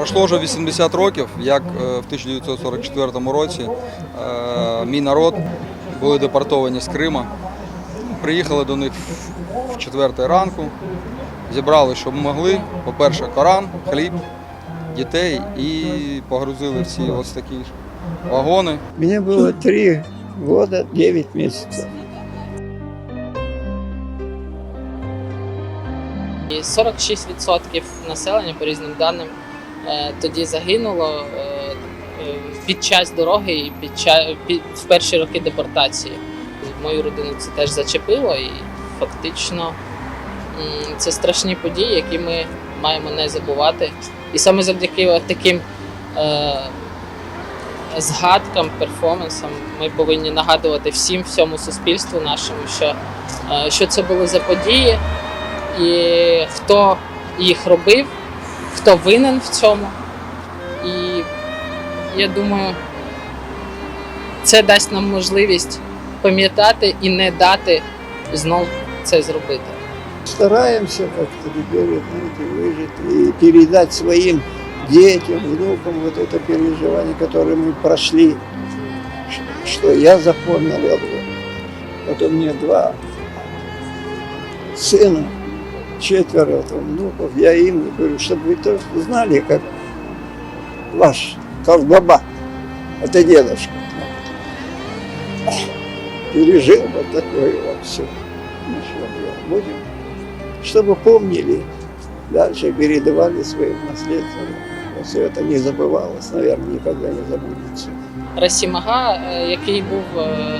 Пройшло вже 80 років, як е, в 1944 році е, мій народ були депортовані з Крима. Приїхали до них в 4 ранку, зібрали, що могли. По-перше, Коран, хліб, дітей і погрузили всі ось такі ж вагони. Мне было три года, девять месяцев. І 46% населення, по різним даним, тоді загинуло е, е, під час дороги і під час, під, в перші роки депортації. Мою родину це теж зачепило, і фактично це страшні події, які ми маємо не забувати. І саме завдяки таким е, згадкам, перформансам ми повинні нагадувати всім, всьому суспільству нашому, що, е, що це були за події і хто їх робив, хто винен в цьому. І я думаю, це дасть нам можливість пам'ятати і не дати знов це зробити. Стараемся как-то теперь, знаете, выжить и передать своим детям, внукам вот это переживание, которое мы прошли, ш- что я запомнил. я говорю. Вот у меня два сына, четверо там, внуков. Я им говорю, чтобы вы тоже знали, как ваш Колбаба, это дедушка, пережил вот такое вот все. Ну что делать, будем, чтобы помнили, дальше передавали своим наследством. Все это не забывалось, наверное, никогда не забудется. Расімага, е, який був е,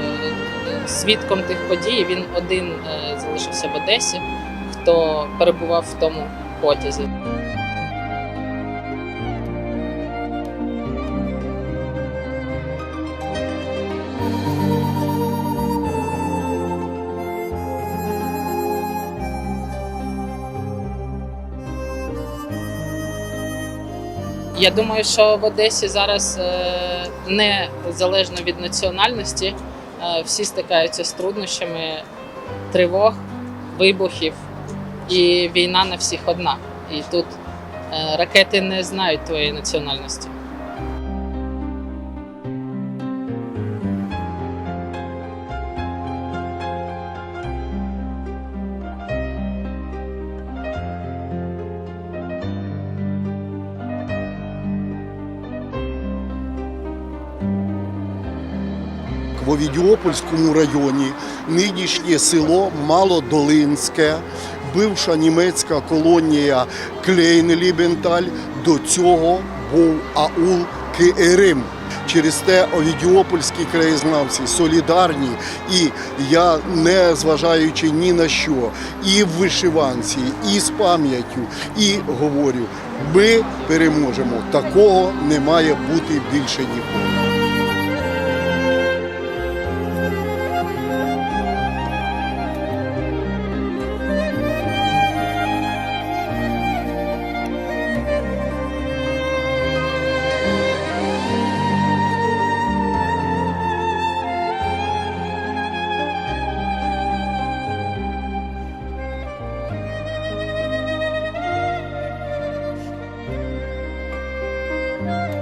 свідком тих подій, він один е, залишився в Одесі, хто перебував в тому потязі. Я думаю, що в Одесі зараз е, незалежно від національності е, всі стикаються з труднощами тривог, вибухів, і війна на всіх одна. І тут е, ракети не знають твоєї національності. В Овідіопольському районі нинішнє село Малодолинське, бивша німецька колонія Клейнлібенталь, до цього був аул Киерим. Через те овідіопольські краєзнавці солідарні, і я не зважаючи ні на що, і в вишиванці, і з пам'яттю, і говорю, ми переможемо. Такого не має бути більше ніколи. 嗯